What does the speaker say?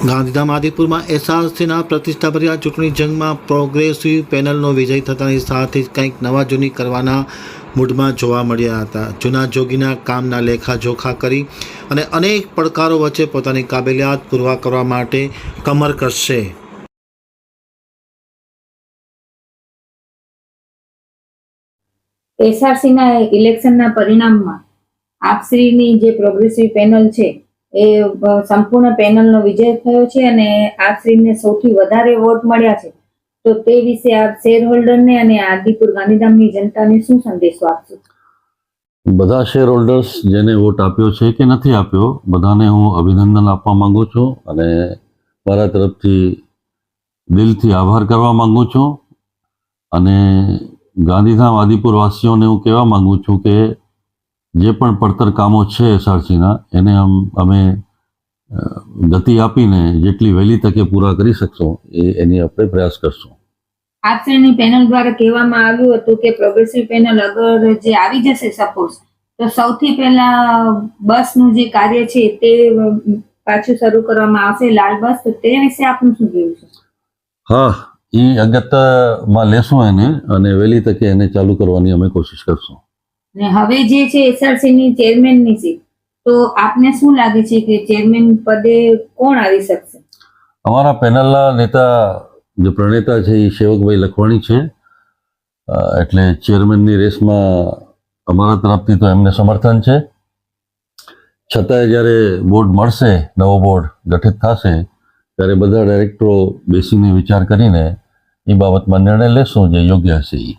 ગાંધીધામ આદિપુરમાં એસઆરસીના પ્રતિષ્ઠાભર્યા ચૂંટણી જંગમાં પ્રોગ્રેસિવ પેનલનો વિજય થતાની સાથે કંઈક નવા જૂની કરવાના મૂડમાં જોવા મળ્યા હતા. જૂના જોગીના કામના લેખાજોખા કરી અને અનેક પડકારો વચ્ચે પોતાની કાબેલિયાત પૂરવા કરવા માટે કમર કરશે. એસઆરસીના ઇલેક્શનના પરિણામમાં આપશ્રીની જે પ્રોગ્રેસિવ પેનલ છે એ સંપૂર્ણ પેનલનો વિજય થયો છે અને આપશ્રીને સૌથી વધારે વોટ મળ્યા છે. તો તે વિશે આપ શેર હોલ્ડરને અને આદિપુર ગાંધીધામની જનતાને શું સંદેશો આપશો? બધા શેર હોલ્ડર્સ જેને વોટ આપ્યો છે કે નથી આપ્યો, બધાને હું અભિનંદન આપવા માંગુ છું અને મારા તરફથી દિલથી આભાર કરવા માંગુ છું. અને ગાંધીધામ આદિપુર વાસીઓને હું કહેવા માંગુ છું કે જે પણ પડતર કામો છે એસઆરસીના એને અમે ગતિ આપીને જેટલી વહેલી તકે પૂરા કરી શકશો એ એની આપણે પ્રયાસ કરશું. આપશ્રીની પેનલ દ્વારા કહેવામાં આવ્યું હતું કે પ્રોગ્રેસિવ પેનલ અગર જે આવી જશે સપોઝ તો સૌથી પહેલા બસનું જે કાર્ય છે તે પાછું શરૂ કરવામાં આવશે લાલ બસ તો તે વિશે આપનું શું કહેવું છે? હા એ અગત્યમાં લેશું એને અને વહેલી તકે એને ચાલુ કરવાની અમે કોશિશ કરશું. અને હવે જે છે એસઆરસી ની ચેરમેનની છે તો આપને શું લાગે છે કે ચેરમેન પદે કોણ આવી શકશે? અમારા પેનલના નેતા, જે પ્રણેતા છે એ સેવકભાઈ લખવાણી છે. એટલે ચેરમેનની રેસમાં અમારા તરફથી તો એમને સમર્થન છે. છતાંય જ્યારે બોર્ડ મળશે, નવો બોર્ડ ગઠિત થશે, ત્યારે બધા ડાયરેક્ટરો બેસીને વિચાર કરીને એ બાબતમાં નિર્ણય લેશું જે યોગ્ય હશે એ